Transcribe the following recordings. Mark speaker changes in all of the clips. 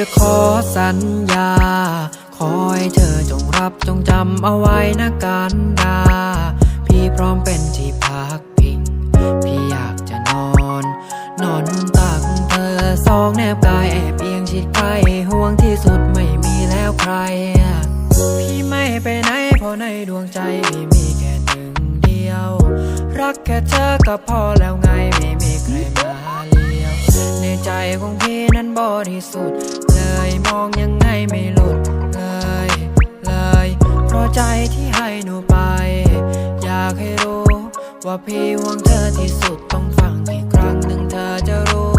Speaker 1: จะขอสัญญาขอให้เธอจงรับจงจำเอาไว้นะกันดา พี่พร้อมเป็นที่พักพิง พี่อยากจะนอน นอนตักเธอสองแนบกายแอบเอียงชิดใกล้ห่วงที่สุดไม่มีแล้วใคร พี่ไม่ไปไหนเพราะในดวงใจพี่มีแค่หนึ่งเดียว รักแค่เธอก็พอแล้วไงไม่มีใครมาเลี้ยวในใจของพี่นั้นบริสุทธิ์ มองยังไงไม่หลุดเลยเลยเพราะใจที่ให้หนูไป อยากให้รู้ ว่าพี่ห่วงเธอที่สุดต้องฟังอีกครั้งหนึ่งเธอจะรู้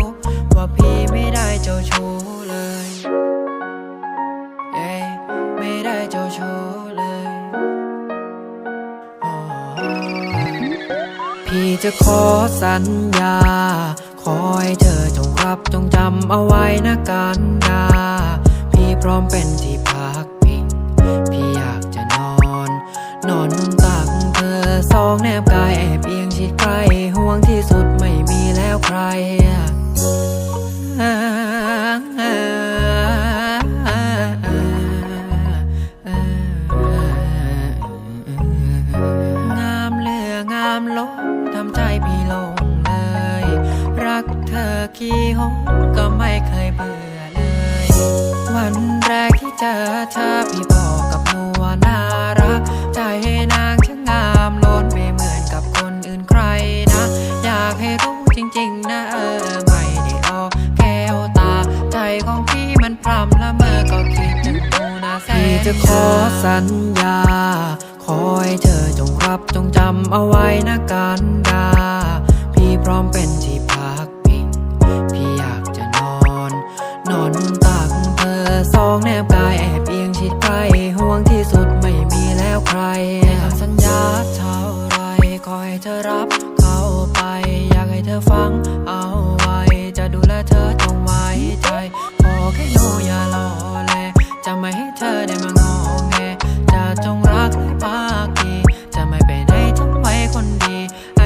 Speaker 1: ว่าพี่ไม่ได้เจ้าชู้เลยเอ้ยไม่ได้เจ้าชู้เลยพี่จะขอสัญญาขอให้เธอจงรับจงจำเอาไว้นะกันดา พี่พร้อมเป็นที่พักพิง พี่อยากจะนอน นอนนุ่นตักเธอสองแนบกายแอบเอียงชิดใกล้ห่วงที่สุดไม่มีแล้วใคร อกี่หนก็ไม่เคยเบื่อเลย วันแรกที่เจอเธอพี่บอกกับหนูว่าน่ารัก ใจนางช่างงามล้นไม่เหมือนกับคนอื่นใครนะ อยากให้รู้จริงๆนะเออไม่ได้ออกแก้วตา ใจของพี่มันพรำละเมอก็คิดถึงหนูนะแสนพี่จะขอสัญญา ขอให้เธอจงรับจงจำเอาไว้นะกันดา พี่พร้อมเป็นที่ เธอรับเข้าไป อยากให้เธอฟังเอาไว้ จะดูแลเธอจงไว้ใจขอแค่หนูอย่ารอแลจะไม่ให้เธอได้มางอแงจะจงรักและภาคดีจะไม่ไปไหนทำไว้คนดี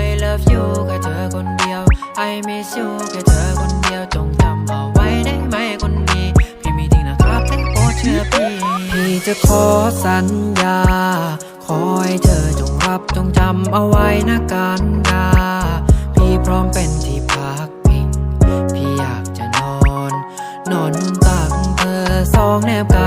Speaker 1: I love you แค่เธอคนเดียว I miss you แค่เธอคนเดียวจงจำเอาไว้ได้ไหมคนดีพี่มีจริงนะครับได้โปรดเชื่อพี่พี่จะขอสัญญา ให้เธอจงรับจงจำเอาไว้นะกันดา พี่พร้อมเป็นที่พักพิง พี่อยากจะนอน นอนตักเธอสองแนบกัน